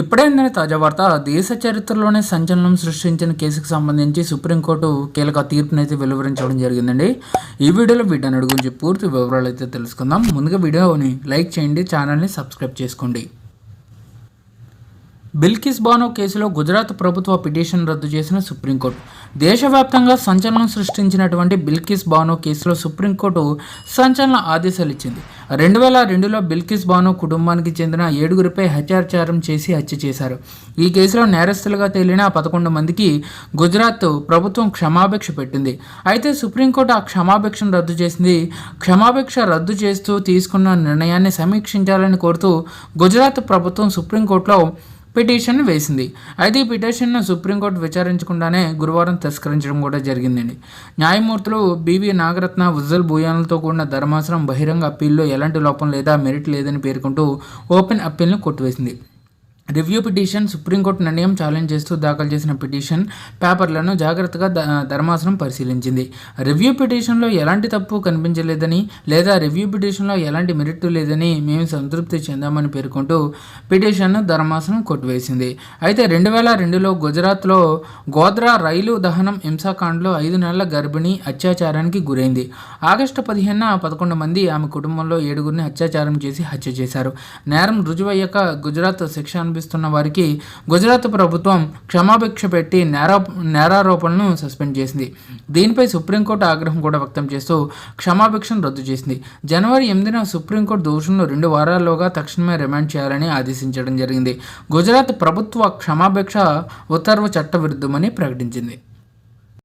ఇప్పుడైందని తాజా వార్త దేశ చరిత్రలోనే సంచలనం సృష్టించిన కేసుకు సంబంధించి సుప్రీంకోర్టు కీలక తీర్పునైతే వెలువరించడం జరిగిందండి. ఈ వీడియోలో వీటన్నిటి గురించి పూర్తి వివరాలు అయితే తెలుసుకుందాం. ముందుగా వీడియోని లైక్ చేయండి ఛానల్ని సబ్స్క్రైబ్ చేసుకోండి. బిల్కిస్ బానో కేసులో గుజరాత్ ప్రభుత్వ పిటిషన్ రద్దు చేసిన సుప్రీంకోర్టు. దేశవ్యాప్తంగా సంచలనం సృష్టించినటువంటి బిల్కిస్ బానో కేసులో సుప్రీంకోర్టు సంచలన ఆదేశాలు ఇచ్చింది. రెండు వేల రెండులో బిల్కిస్ బానో కుటుంబానికి చెందిన ఏడుగురిపై హత్యాచారం చేసి హత్య చేశారు. ఈ కేసులో నేరస్తులుగా తేలిన పదకొండు మందికి గుజరాత్ ప్రభుత్వం క్షమాభిక్ష పెట్టింది. అయితే సుప్రీంకోర్టు ఆ క్షమాభిక్షను రద్దు చేసింది. క్షమాభిక్ష రద్దు చేస్తూ తీసుకున్న నిర్ణయాన్ని సమీక్షించాలని కోరుతూ గుజరాత్ ప్రభుత్వం సుప్రీంకోర్టులో పిటిషన్ వేసింది. అయితే ఈ పిటిషన్ను సుప్రీంకోర్టు విచారించకుండానే గురువారం తిరస్కరించడం కూడా జరిగిందండి. న్యాయమూర్తులు బీవీ నాగరత్న ఉజ్జల్ భూయాలతో కూడిన ధర్మాసనం బహిరంగ అప్పీల్లో ఎలాంటి లోపం లేదా మెరిట్ లేదని పేర్కొంటూ ఓపెన్ అప్పీల్ను కొట్టివేసింది. రివ్యూ పిటిషన్ సుప్రీంకోర్టు నిర్ణయం ఛాలెంజ్ చేస్తూ దాఖలు చేసిన పిటిషన్ పేపర్లను జాగ్రత్తగా ధర్మాసనం పరిశీలించింది. రివ్యూ పిటిషన్లో ఎలాంటి తప్పు కనిపించలేదని లేదా రివ్యూ పిటిషన్లో ఎలాంటి మెరిట్ లేదని మేము సంతృప్తి చెందామని పేర్కొంటూ పిటిషన్ను ధర్మాసనం కొట్టివేసింది. అయితే రెండు వేల రెండులో గుజరాత్లో గోద్రా రైలు దహనం హింసాకాండ్లో ఐదు నెలల గర్భిణి అత్యాచారానికి గురైంది. ఆగస్టు పదిహేనున పదకొండు మంది ఆమె కుటుంబంలో ఏడుగురిని అత్యాచారం చేసి హత్య చేశారు. నేరం రుజువయ్యాక గుజరాత్ శిక్షణ కనిపిస్తున్న వారికి గుజరాత్ ప్రభుత్వం క్షమాభిక్ష పెట్టి నేరా నేరారోపణలను సస్పెండ్ చేసింది. దీనిపై సుప్రీంకోర్టు ఆగ్రహం కూడా వ్యక్తం చేస్తూ క్షమాభిక్షను రద్దు చేసింది. జనవరి ఎనిమిదిన సుప్రీంకోర్టు దోషులను రెండు వారాల్లోగా తక్షణమే రిమాండ్ చేయాలని ఆదేశించడం జరిగింది. గుజరాత్ ప్రభుత్వ క్షమాభిక్ష ఉత్తర్వు చట్టవిరుద్ధమని ప్రకటించింది.